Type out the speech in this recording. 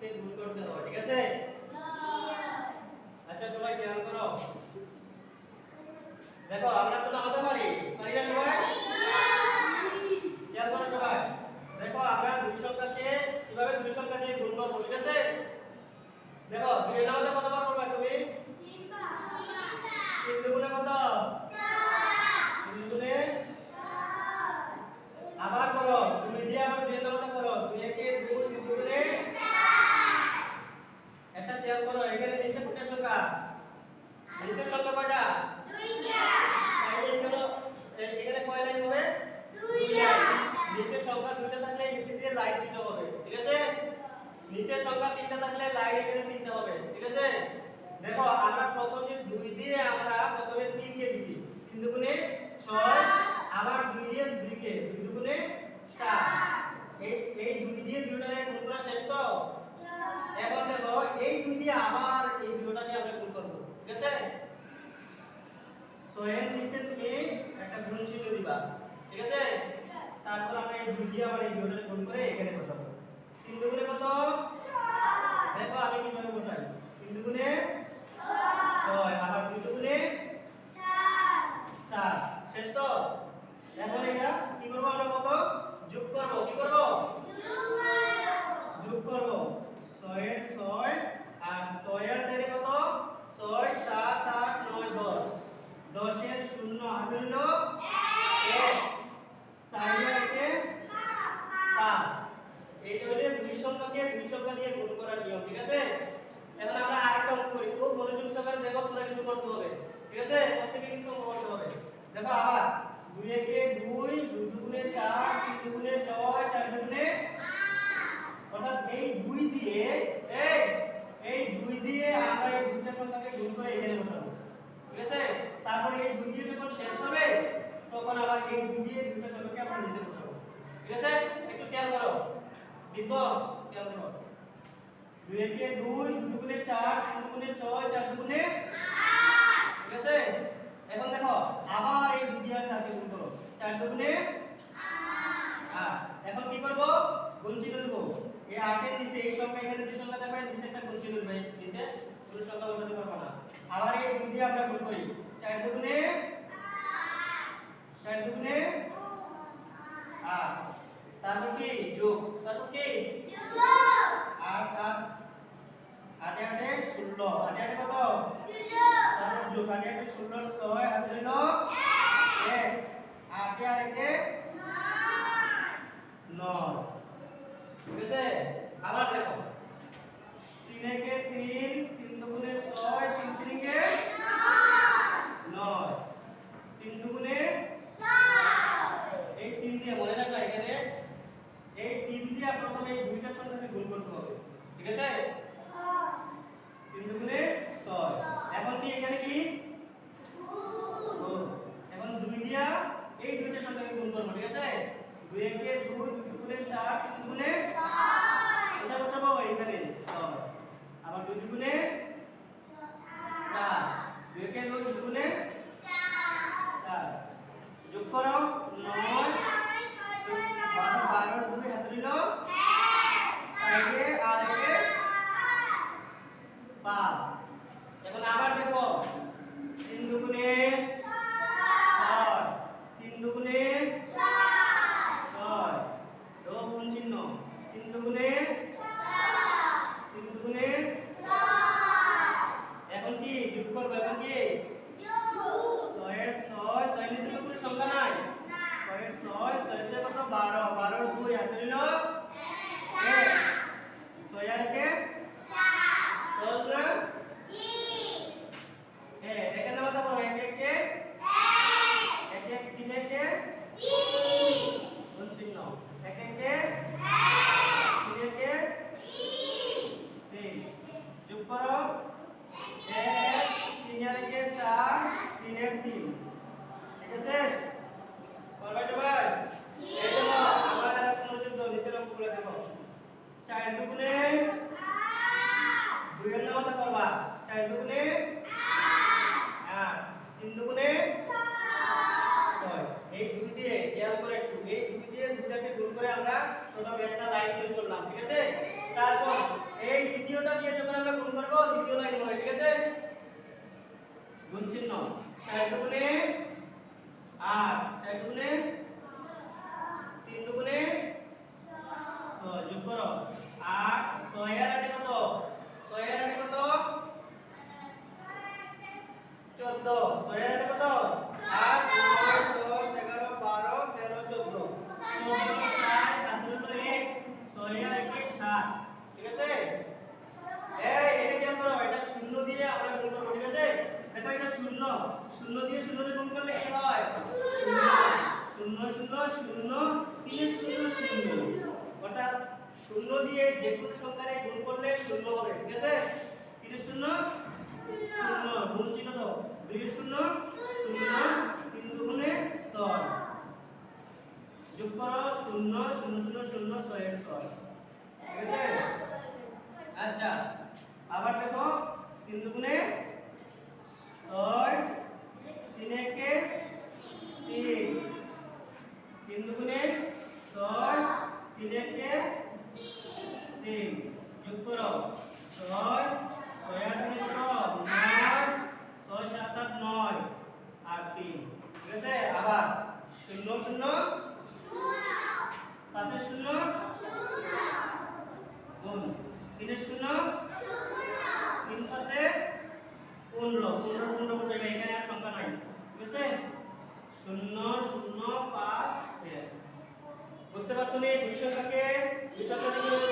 কে গুণ করতে হবে, ঠিক আছে? আচ্ছা সবাই খেয়াল করো। দেখো, আমরা তো নামাতে পারি। পারি না সবাই? খেয়াল করো সবাই। দেখো, আমরা দুই সংখ্যাকে কীভাবে দুই সংখ্যা দিয়ে গুণ করব, ঠিক আছে? দেখো দুই নামাতে কতবার করবে তুমি তিন দুগুণে কত তিন দুগুণে আবার করো দুই দিয়ে আবার দুই এর নামাতে করো দুই একে দুই তিন দুগুণে একটা খেয়াল করো এখানে নিচে কোনটা সংখ্যা নিচের সংখ্যা কয়টা তাহলে এখানে এ- এখানে কয় লাইন হবে দুই লাইন নিচের সংখ্যা দুইটা থাকলে নিচে দিয়ে লাইন দুটো হবে ঠিক আছে নিচের সংখ্যা, তিনটা থাকলে লাইন এখানে তিনটা হবে, ঠিক আছে? দেখো, আমরা প্রথম প্রথমে দুই দিয়ে আমরা প্রথমে তিন কে দিছি। তিন দুগুণে ছয়, আবার দুই দিয়ে দুই কে দুই দুগুণে চার। এই এই দুই দিয়ে দুইটারে গুণ করা শেষ তো? এখন দেখো, এই দুই দিয়ে আবার এই দুটোটা নিয়ে আমরা গুণ করব, ঠিক আছে? ছয়ের নিচে তুমি একটা গুণ চিহ্ন দিবা, ঠিক আছে? তারপর আমরা এই দুই দিয়ে আবার এই দুটোটা গুণ করে এখানে বসাবো। শেষ তো? এখন এটা কি করব আমরা কত? যোগ করব, কি করব? যোগ করব। 6 এর 6 আর 6 এর 4 কত 6 দুইটা সংখ্যাকে গুণ করে এখানে বসাবো। ঠিক আছে? তারপরে এই দুই দিয়ে যখন শেষ হবে, তখন আবার এই দুই দিয়ে দুইটা সংখ্যাকে আমরা নিচে বসাবো। ঠিক আছে? একটু খেয়াল করো। দীপক, খেয়াল করো। দুই একে দুই দুই দুগুণে চার তিন দুগুণে ছয় চার দুগুণে ঠিক আছে এখন দেখো আবার এই দুই দিয়ে আর চারকে গুণ করো চার দুগুণে আট এখন কি করব গুণ চিহ্ন দেব এই আটের নিচে এই সংখ্যা এখানে যে সংখ্যা থাকবে নিচে একটা গুণ চিহ্ন দেবে নিচে পুরো সংখ্যা বসাতে পারব না। আবার এই দুই দিয়ে আমরা গুণ করি। চার দুগুণে চার দুগুণে আট। তারপর কি? যোগ। তারপর কি? আট আট আটে আটে ষোলো আটে আটে কত তারপর যোগ আটে আটে ষোলো ছয় হাতে হইল এক আটে আর একে নয় ঠিক আছে আবার দেখো তিন একে তিন তিন দুগুণে ছয় তিন তিনকে নয় তিন দুগুণে এই তিন দিয়ে মনে রাখবা এখানে এই তিন দিয়ে প্রথমে এই দুইটা সংখ্যাকে গুণ করতে হবে ঠিক আছে? তিন দুগুণে ছয়। এখন কি এখানে কি। এখন দুই দিয়া এই দুইটা সংখ্যাকে গুণ করব ঠিক আছে? দুই একে দুই দুই দুগুণে চার তিন দুগুণে এটা বসাবো? এখানে ছয়। আবার দুই দুগুণে এই দুই এর নামটা হ্যাঁ, এই দুই দিয়ে খেয়াল করে একটু। করে আমরা প্রথম একটা লাইন তৈরি করলাম ঠিক আছে? তারপর এই দ্বিতীয়টা দিয়ে যখন আমরা গুণ করব দ্বিতীয় লাইন হবে ঠিক আছে? গুণ চিহ্ন। চার দুগুণে আট চার দুগুণে তিন দুগুণে যোগ করো। আট ছয় আর আটে কত ছয় আর আটে কত চোদ্দ ছয় আর আটে কত আট নয় দশ এগারো বারো তেরো চোদ্দ চোদ্দ চার হাত হলো এক ছয় আর একে সাত ঠিক আছে এই এটা কি করো এটা শূন্য দিয়ে আমরা গুণ করব ঠিক আছে দেখো এটা শূন্য শূন্য দিয়ে শূন্য দিয়ে গুণ করলে কি হয়? শূন্য শূন্য শূন্য, তিন শূন্য শূন্য। অর্থাৎ শূন্য দিয়ে যে কোনো সংখ্যারে গুণ করলে শূন্য হবে, ঠিক আছে? তিন শূন্য শূন্য, গুণ চিহ্ন দাও। দুই শূন্য শূন্য, তিন দুগুণে ছয়। যোগ করো, শূন্য শূন্য শূন্য শূন্য, ছয়ের ছয় ঠিক আছে আচ্ছা আবার দেখো তিন দুগুণে ছয় তিন একে তিন তিন দুগুণে ছয় তিন একে তিন যোগ করো ছয় ছয় আর তিনে কত নয় ছয় সাত আট নয় আর তিন ঠিক আছে আবার শূন্য শূন্য পাঁচের শূন্য গুণ তিনের শূন্য তিন পাশে পনেরো। পনেরো পনেরো বসে গেছে এখানে আর সংখ্যা নাই। ঠিক আছে শূন্য শূন্য, পাঁচ বুঝতে পারছ নি? দুই সংখ্যাকে? দুই সংখ্যা থেকে